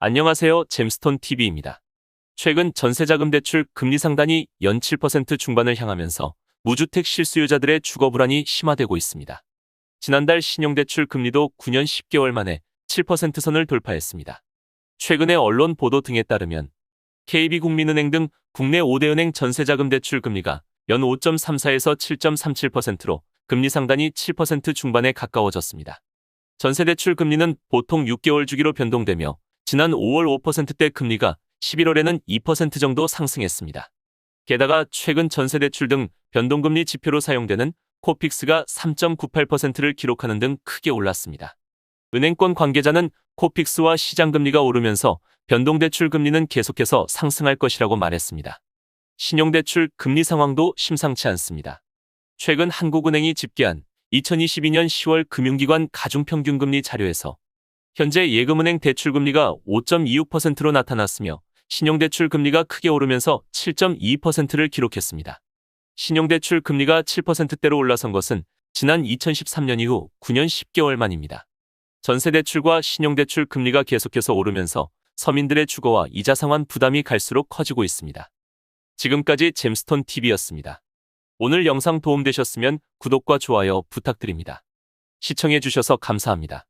안녕하세요. 잼스톤 TV입니다. 최근 전세자금 대출 금리 상단이 연 7% 중반을 향하면서 무주택 실수요자들의 주거 불안이 심화되고 있습니다. 지난달 신용대출 금리도 9년 10개월 만에 7% 선을 돌파했습니다. 최근의 언론 보도 등에 따르면 KB국민은행 등 국내 5대 은행 전세자금 대출 금리가 연 5.34에서 7.37%로 금리 상단이 7% 중반에 가까워졌습니다. 전세대출 금리는 보통 6개월 주기로 변동되며 지난 5월 5%대 금리가 11월에는 2% 정도 상승했습니다. 게다가 최근 전세대출 등 변동금리 지표로 사용되는 코픽스가 3.98%를 기록하는 등 크게 올랐습니다. 은행권 관계자는 코픽스와 시장금리가 오르면서 변동대출 금리는 계속해서 상승할 것이라고 말했습니다. 신용대출 금리 상황도 심상치 않습니다. 최근 한국은행이 집계한 2022년 10월 금융기관 가중평균금리 자료에서 현재 예금은행 대출금리가 5.26%로 나타났으며 신용대출 금리가 크게 오르면서 7.22%를 기록했습니다. 신용대출 금리가 7%대로 올라선 것은 지난 2013년 이후 9년 10개월 만입니다. 전세대출과 신용대출 금리가 계속해서 오르면서 서민들의 주거와 이자 상환 부담이 갈수록 커지고 있습니다. 지금까지 잼스톤 TV였습니다. 오늘 영상 도움되셨으면 구독과 좋아요 부탁드립니다. 시청해주셔서 감사합니다.